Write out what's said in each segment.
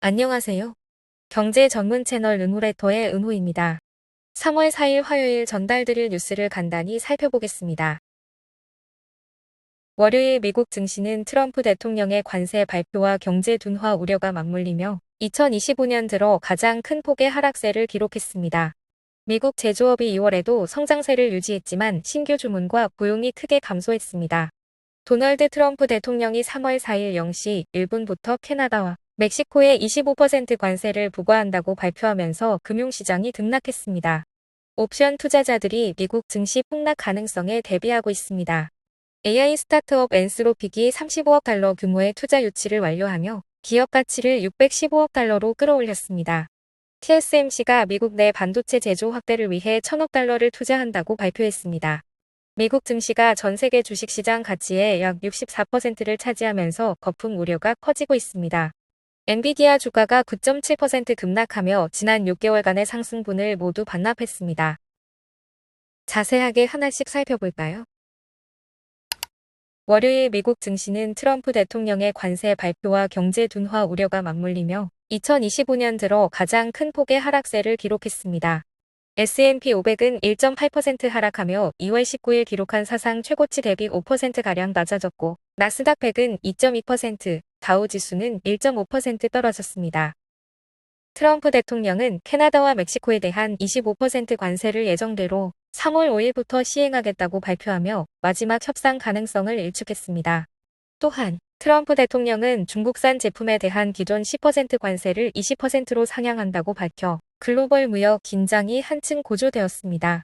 안녕하세요. 경제 전문 채널 은호레터의 은호입니다. 3월 4일 화요일 전달드릴 뉴스를 간단히 살펴보겠습니다. 월요일 미국 증시는 트럼프 대통령의 관세 발표와 경제 둔화 우려가 맞물리며 2025년 들어 가장 큰 폭의 하락세를 기록했습니다. 미국 제조업이 2월에도 성장세를 유지했지만 신규 주문과 고용이 크게 감소했습니다. 도널드 트럼프 대통령이 3월 4일 0시 1분부터 캐나다와 멕시코에 25% 관세를 부과한다고 발표하면서 금융시장이 등락했습니다. 옵션 투자자들이 미국 증시 폭락 가능성에 대비하고 있습니다. AI 스타트업 엔스로픽이 35억 달러 규모의 투자 유치를 완료하며 기업 가치를 615억 달러로 끌어올렸습니다. TSMC가 미국 내 반도체 제조 확대를 위해 1000억 달러를 투자한다고 발표했습니다. 미국 증시가 전 세계 주식시장 가치의 약 64%를 차지하면서 거품 우려가 커지고 있습니다. 엔비디아 주가가 9.7% 급락하며 지난 6개월간의 상승분을 모두 반납했습니다. 자세하게 하나씩 살펴볼까요? 월요일 미국 증시는 트럼프 대통령의 관세 발표와 경제 둔화 우려가 맞물리며 2025년 들어 가장 큰 폭의 하락세를 기록했습니다. S&P 500은 1.8% 하락하며 2월 19일 기록한 사상 최고치 대비 5%가량 낮아졌고 나스닥 100은 2.2%, 다우 지수는 1.5% 떨어졌습니다. 트럼프 대통령은 캐나다와 멕시코에 대한 25% 관세를 예정대로 3월 5일부터 시행하겠다고 발표하며 마지막 협상 가능성을 일축했습니다. 또한 트럼프 대통령은 중국산 제품에 대한 기존 10% 관세를 20%로 상향한다고 밝혀 글로벌 무역 긴장이 한층 고조되었습니다.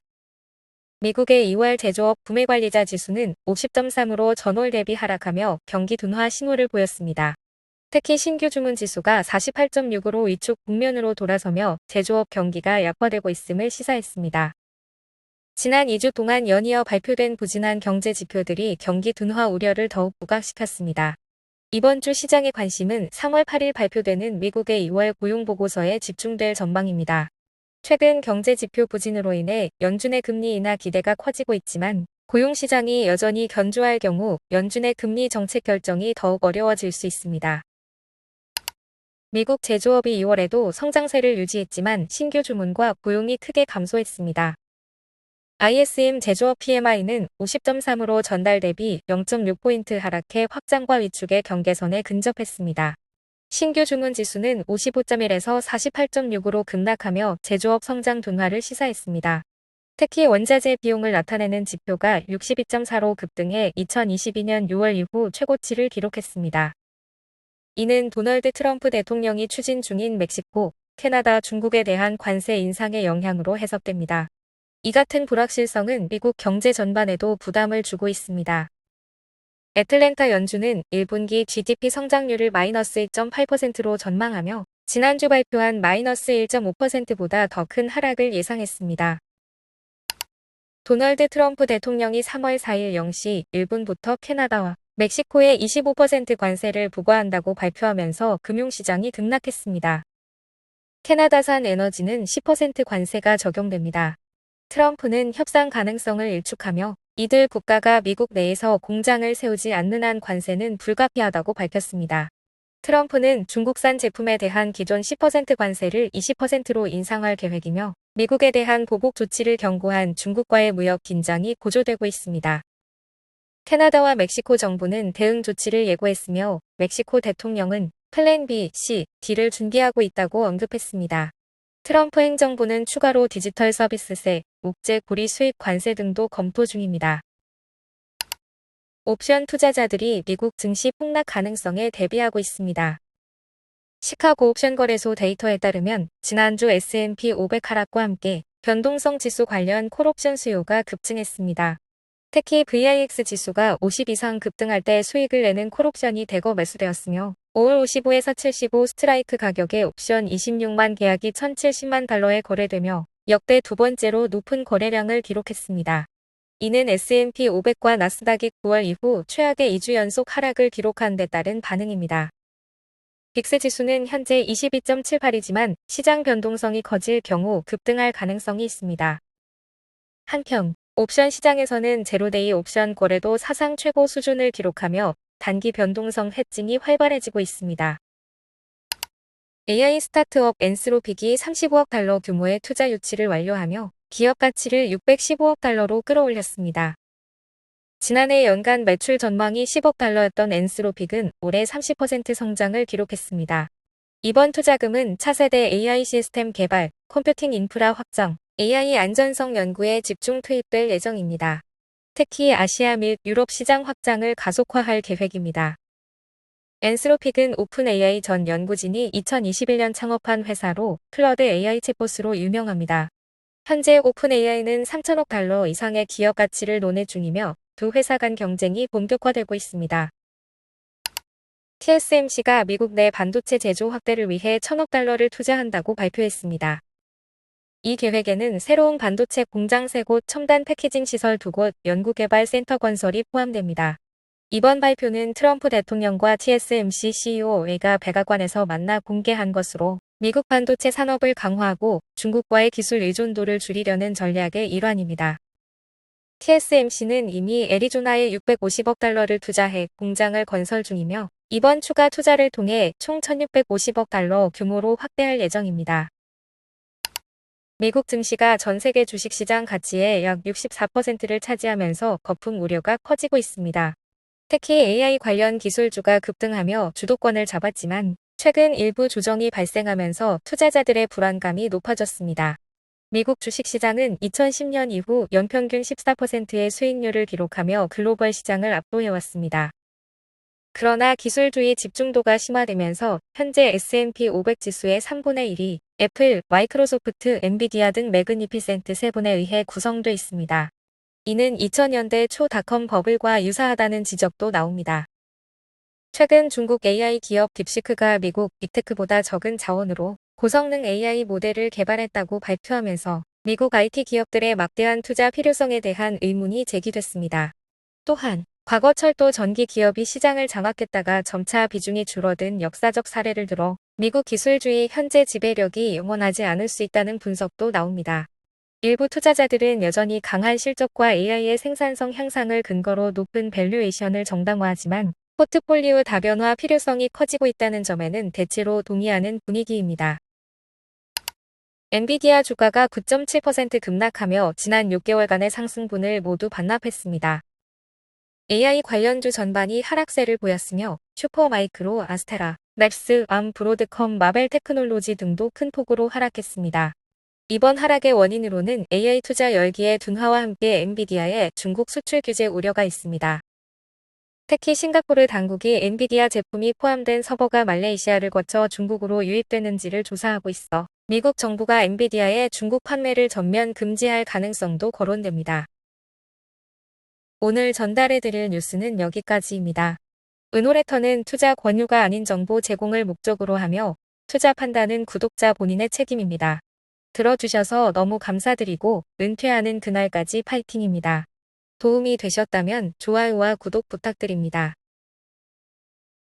미국의 2월 제조업 구매관리자 지수는 50.3으로 전월 대비 하락하며 경기 둔화 신호를 보였습니다. 특히 신규 주문 지수가 48.6으로 위축 국면으로 돌아서며 제조업 경기가 약화되고 있음을 시사했습니다. 지난 2주 동안 연이어 발표된 부진한 경제 지표들이 경기 둔화 우려를 더욱 부각시켰습니다. 이번 주 시장의 관심은 3월 8일 발표되는 미국의 2월 고용보고서에 집중될 전망입니다. 최근 경제 지표 부진으로 인해 연준의 금리 인하 기대가 커지고 있지만 고용시장이 여전히 견조할 경우 연준의 금리 정책 결정이 더욱 어려워질 수 있습니다. 미국 제조업이 2월에도 성장세를 유지했지만 신규 주문과 고용이 크게 감소했습니다. ISM 제조업 PMI는 50.3으로 전달 대비 0.6포인트 하락해 확장과 위축의 경계선에 근접했습니다. 신규 주문 지수는 55.1에서 48.6으로 급락하며 제조업 성장 둔화를 시사했습니다. 특히 원자재 비용을 나타내는 지표가 62.4로 급등해 2022년 6월 이후 최고치를 기록했습니다. 이는 도널드 트럼프 대통령이 추진 중인 멕시코, 캐나다, 중국에 대한 관세 인상의 영향으로 해석됩니다. 이 같은 불확실성은 미국 경제 전반에도 부담을 주고 있습니다. 애틀랜타 연준은 1분기 GDP 성장률을 마이너스 2.8%로 전망하며 지난주 발표한 마이너스 1.5%보다 더 큰 하락을 예상했습니다. 도널드 트럼프 대통령이 3월 4일 0시 1분부터 캐나다와 멕시코에 25% 관세를 부과한다고 발표하면서 금융시장이 등락했습니다. 캐나다산 에너지는 10% 관세가 적용됩니다. 트럼프는 협상 가능성을 일축하며 이들 국가가 미국 내에서 공장을 세우지 않는 한 관세는 불가피하다고 밝혔습니다. 트럼프는 중국산 제품에 대한 기존 10% 관세를 20%로 인상할 계획이며 미국에 대한 보복 조치를 경고한 중국과의 무역 긴장이 고조되고 있습니다. 캐나다와 멕시코 정부는 대응 조치를 예고했으며 멕시코 대통령은 플랜 B, C, D를 준비하고 있다고 언급했습니다. 트럼프 행정부는 추가로 디지털 서비스세, 목재 고리 수입 관세 등도 검토 중입니다. 옵션 투자자들이 미국 증시 폭락 가능성에 대비하고 있습니다. 시카고 옵션 거래소 데이터에 따르면 지난주 S&P 500 하락과 함께 변동성 지수 관련 콜옵션 수요가 급증했습니다. 특히 VIX 지수가 50 이상 급등할 때 수익을 내는 콜옵션이 대거 매수되었으며 5월 55에서 75 스트라이크 가격의 옵션 26만 계약이 1070만 달러에 거래되며 역대 두 번째로 높은 거래량을 기록했습니다. 이는 S&P 500과 나스닥이 9월 이후 최악의 2주 연속 하락을 기록한 데 따른 반응입니다. 빅스 지수는 현재 22.78이지만 시장 변동성이 커질 경우 급등할 가능성이 있습니다. 한편 옵션 시장에서는 제로데이 옵션 거래도 사상 최고 수준을 기록하며 단기 변동성 해칭이 활발해지고 있습니다. AI 스타트업 엔스로픽이 35억 달러 규모의 투자 유치를 완료하며 기업 가치를 615억 달러로 끌어올렸습니다. 지난해 연간 매출 전망이 10억 달러였던 엔스로픽은 올해 30% 성장을 기록했습니다. 이번 투자금은 차세대 AI 시스템 개발, 컴퓨팅 인프라 확장, AI 안전성 연구에 집중 투입될 예정입니다. 특히 아시아 및 유럽 시장 확장을 가속화할 계획입니다. 엔스로픽은 오픈 AI 전 연구진이 2021년 창업한 회사로 클러드 AI 챗봇으로 유명합니다. 현재 오픈 AI는 3천억 달러 이상의 기업 가치를 논의 중이며 두 회사 간 경쟁이 본격화되고 있습니다. TSMC가 미국 내 반도체 제조 확대를 위해 천억 달러를 투자한다고 발표했습니다. 이 계획에는 새로운 반도체 공장 3곳, 첨단 패키징 시설 2곳, 연구개발 센터 건설이 포함됩니다. 이번 발표는 트럼프 대통령과 TSMC CEO가 백악관에서 만나 공개한 것으로 미국 반도체 산업을 강화하고 중국과의 기술 의존도를 줄이려는 전략의 일환입니다. TSMC는 이미 애리조나에 650억 달러를 투자해 공장을 건설 중이며 이번 추가 투자를 통해 총 1650억 달러 규모로 확대할 예정입니다. 미국 증시가 전 세계 주식시장 가치의 약 64%를 차지하면서 거품 우려가 커지고 있습니다. 특히 AI 관련 기술주가 급등하며 주도권을 잡았지만 최근 일부 조정이 발생하면서 투자자들의 불안감이 높아졌습니다. 미국 주식시장은 2010년 이후 연평균 14%의 수익률을 기록하며 글로벌 시장을 압도해왔습니다. 그러나 기술주의 집중도가 심화되면서 현재 S&P 500 지수의 3분의 1이 애플, 마이크로소프트, 엔비디아 등 매그니피센트 세 분에 의해 구성돼 있습니다. 이는 2000년대 초 닷컴 버블과 유사하다는 지적도 나옵니다. 최근 중국 AI 기업 딥시크가 미국 빅테크보다 적은 자원으로 고성능 AI 모델을 개발했다고 발표하면서 미국 IT 기업들의 막대한 투자 필요성에 대한 의문이 제기됐습니다. 또한 과거 철도 전기 기업이 시장을 장악했다가 점차 비중이 줄어든 역사적 사례를 들어 미국 기술주의 현재 지배력이 영원하지 않을 수 있다는 분석도 나옵니다. 일부 투자자들은 여전히 강한 실적과 AI의 생산성 향상을 근거로 높은 밸류에이션을 정당화하지만 포트폴리오 다변화 필요성이 커지고 있다는 점에는 대체로 동의하는 분위기입니다. 엔비디아 주가가 9.7% 급락하며 지난 6개월간의 상승분을 모두 반납했습니다. AI 관련주 전반이 하락세를 보였으며 슈퍼마이크로, 아스테라, 랩스, 암, 브로드컴, 마벨 테크놀로지 등도 큰 폭으로 하락했습니다. 이번 하락의 원인으로는 AI 투자 열기의 둔화와 함께 엔비디아의 중국 수출 규제 우려가 있습니다. 특히 싱가포르 당국이 엔비디아 제품이 포함된 서버가 말레이시아를 거쳐 중국으로 유입되는지를 조사하고 있어 미국 정부가 엔비디아의 중국 판매를 전면 금지할 가능성도 거론됩니다. 오늘 전달해드릴 뉴스는 여기까지입니다. 은호레터는 투자 권유가 아닌 정보 제공을 목적으로 하며 투자 판단은 구독자 본인의 책임입니다. 들어주셔서 너무 감사드리고 은퇴하는 그날까지 파이팅입니다. 도움이 되셨다면 좋아요와 구독 부탁드립니다.